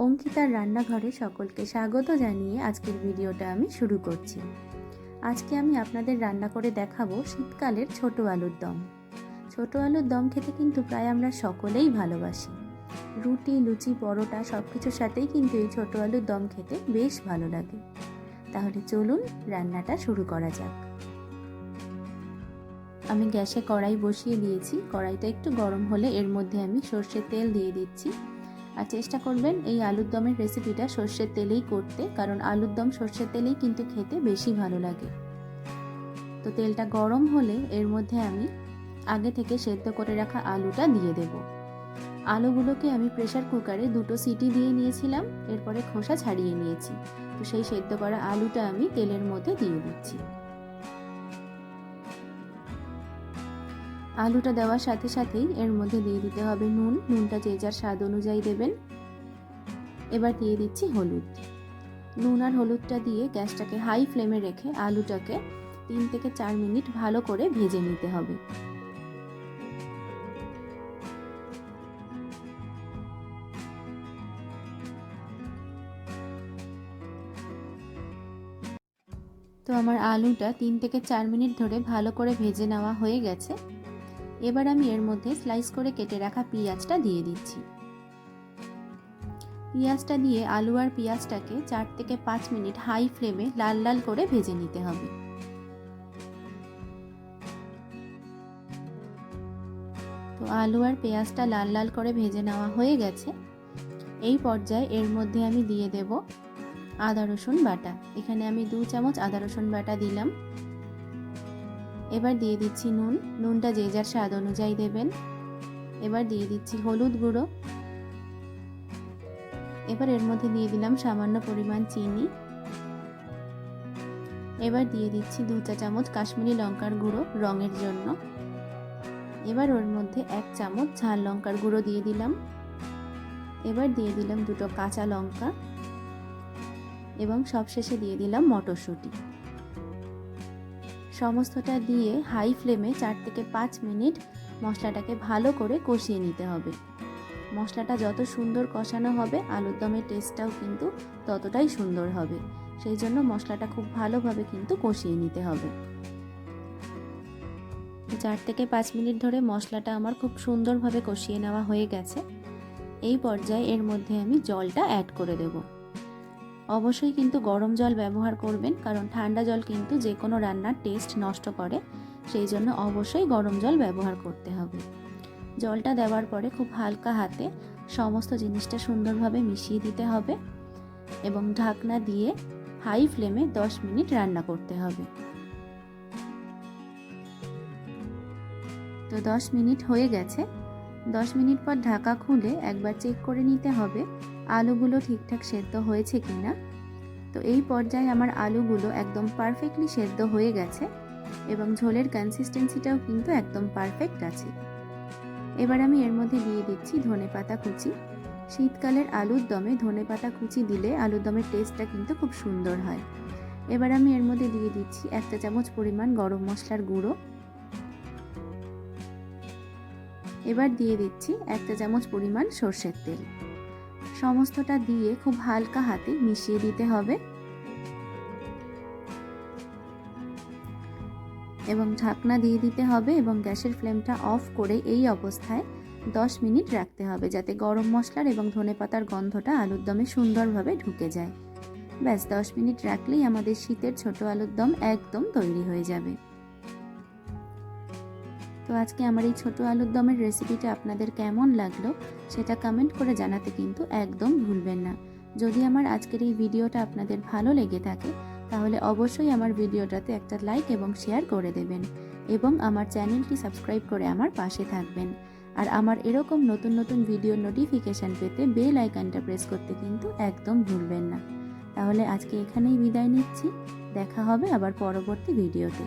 অঙ্কিতার রান্নাঘরে সকলকে স্বাগত জানিয়ে আজকের ভিডিওটা আমি শুরু করছি। আজকে আমি আপনাদের রান্না করে দেখাবো শীতকালের ছোট আলুর দম। ছোট আলুর দম খেতে কিন্তু প্রায় আমরা সকলেই ভালোবাসি। রুটি, লুচি, পরোটা সব কিছুর সাথেই কিন্তু এই ছোট আলুর দম খেতে বেশ ভালো লাগে। তাহলে চলুন রান্নাটা শুরু করা যাক। আমি গ্যাসে কড়াই বসিয়ে দিয়েছি। কড়াইটা একটু গরম হলে এর মধ্যে আমি সর্ষের তেল দিয়ে দিচ্ছি। আর চেষ্টা করবেন এই আলুর দমের রেসিপিটা সর্ষের তেলেই করতে, কারণ আলুর দম সর্ষের তেলেই কিন্তু খেতে বেশি ভালো লাগে। তো তেলটা গরম হলে এর মধ্যে আমি আগে থেকে সেদ্ধ করে রাখা আলুটা দিয়ে দেব। আলুগুলোকে আমি প্রেশার কুকারে দুটো সিটি দিয়ে নিয়েছিলাম, এরপরে খোসা ছাড়িয়ে নিয়েছি। তো সেই সেদ্ধ করা আলুটা আমি তেলের মধ্যে দিয়ে দিচ্ছি। আলুটা দেওয়ার সাথে সাথেই এর মধ্যে দিয়ে দিতে হবে নুন। নুনটা যে যার স্বাদ অনুযায়ী দেবেন। এবার দিয়ে দিচ্ছি হলুদ। নুন আর হলুদটা দিয়ে গ্যাসটাকে হাই ফ্লেমে রেখে আলুটাকে তিন থেকে চার মিনিট ভালো করে ভেজে নিতে হবে। তো আমার আলুটা তিন থেকে চার মিনিট ধরে ভালো করে ভেজে নেওয়া হয়ে গেছে। এবার আমি এর মধ্যে স্লাইস করে কেটে রাখা পেঁয়াজটা দিয়ে দিচ্ছি। পেঁয়াজটা দিয়ে আলু আর পেঁয়াজটাকে চার থেকে পাঁচ মিনিট হাই ফ্লেমে লাল লাল করে ভেজে নিতে হবে। তো আলু আর পেঁয়াজটা লাল লাল করে ভেজে নেওয়া হয়ে গেছে। এই পর্যায়ে এর মধ্যে আমি দিয়ে দেব আদা রসুন বাটা। এখানে আমি দু চামচ আদা রসুন বাটা দিলাম। এবার দিয়ে দিচ্ছি নুন। নুনটা যে যার স্বাদ অনুযায়ী দেবেন। এবার দিয়ে দিচ্ছি হলুদ গুঁড়ো। এবার এর মধ্যে দিয়ে দিলাম সামান্য পরিমাণ চিনি। এবার দিয়ে দিচ্ছি দু চা চামচ কাশ্মীরি লঙ্কার গুঁড়ো রঙের জন্য। এবার ওর মধ্যে এক চামচ ঝাল লঙ্কার গুঁড়ো দিয়ে দিলাম। এবার দিয়ে দিলাম দুটো কাঁচা লঙ্কা। এবং সবশেষে দিয়ে দিলাম মটরশুঁটি। সমস্তটা দিয়ে হাই ফ্লেমে চার থেকে পাঁচ মিনিট মশলাটাকে ভালো করে কষিয়ে নিতে হবে। মশলাটা যত সুন্দর কষানো হবে, আলুর দমের টেস্টটাও কিন্তু ততটাই সুন্দর হবে। সেই জন্য মশলাটা খুব ভালোভাবে কিন্তু কষিয়ে নিতে হবে। চার থেকে পাঁচ মিনিট ধরে মশলাটা আমার খুব সুন্দরভাবে কষিয়ে নেওয়া হয়ে গেছে। এই পর্যায়ে এর মধ্যে আমি জলটা অ্যাড করে দেবো। অবশ্যই কিন্তু গরম জল ব্যবহার করবেন, কারণ ঠান্ডা জল কিন্তু যে কোনো রান্নার টেস্ট নষ্ট করে। সেই জন্য অবশ্যই গরম জল ব্যবহার করতে হবে। জলটা দেওয়ার পরে খুব হালকা হাতে সমস্ত জিনিসটা সুন্দরভাবে মিশিয়ে দিতে হবে এবং ঢাকনা দিয়ে হাই ফ্লেমে 10 মিনিট রান্না করতে হবে। তো 10 মিনিট হয়ে গেছে। 10 মিনিট পর ঢাকা খুলে একবার চেক করে নিতে হবে আলুগুলো ঠিকঠাক সেদ্ধ হয়েছে কি না তো এই পর্যায়ে আমার আলুগুলো একদম পারফেক্টলি সেদ্ধ হয়ে গেছে এবং ঝোলের কনসিস্টেন্সিটাও কিন্তু একদম পারফেক্ট আছে। এবার আমি এর মধ্যে দিয়ে দিচ্ছি ধনে পাতা কুচি। শীতকালের আলুর দমে ধনে পাতা কুচি দিলে আলুর দমের টেস্টটা কিন্তু খুব সুন্দর হয়। এবার আমি এর মধ্যে দিয়ে দিচ্ছি একটা চামচ পরিমাণ গরম মশলার গুঁড়ো। এবার দিয়ে দিচ্ছি একটা চামচ পরিমাণ সর্ষের তেল। সমস্তটা দিয়ে খুব হালকা হাতে মিশিয়ে দিতে হবে। এবং ঢাকনা দিয়ে দিতে হবে এবং গ্যাসের ফ্লেমটা অফ করে এই অবস্থায় 10 মিনিট রাখতে হবে যাতে গরম মশলার এবং ধনে পাতার গন্ধটা আলুর দমে সুন্দরভাবে ঢুকে যায়। ব্যাস 10 মিনিট রাখলেই আমাদের শীতের ছোট আলুর দম একদম তৈরি হয়ে যাবে। তো আজকে আমার এই ছোট আলুর দমের রেসিপিটা আপনাদের কেমন লাগল সেটা কমেন্ট করে জানাতে কিন্তু একদম ভুলবেন না। যদি আমার আজকের এই ভিডিওটা আপনাদের ভালো লেগে থাকে, তাহলে অবশ্যই আমার ভিডিওটাতে একটা লাইক এবং শেয়ার করে দেবেন এবং আমার চ্যানেলটি সাবস্ক্রাইব করে আমার পাশে থাকবেন। আর আমার এরকম নতুন নতুন ভিডিও নোটিফিকেশান পেতে বেল আইকনটা প্রেস করতে কিন্তু একদম ভুলবেন না। তাহলে আজকে এখানেই বিদায় নিচ্ছি, দেখা হবে আবার পরবর্তী ভিডিওতে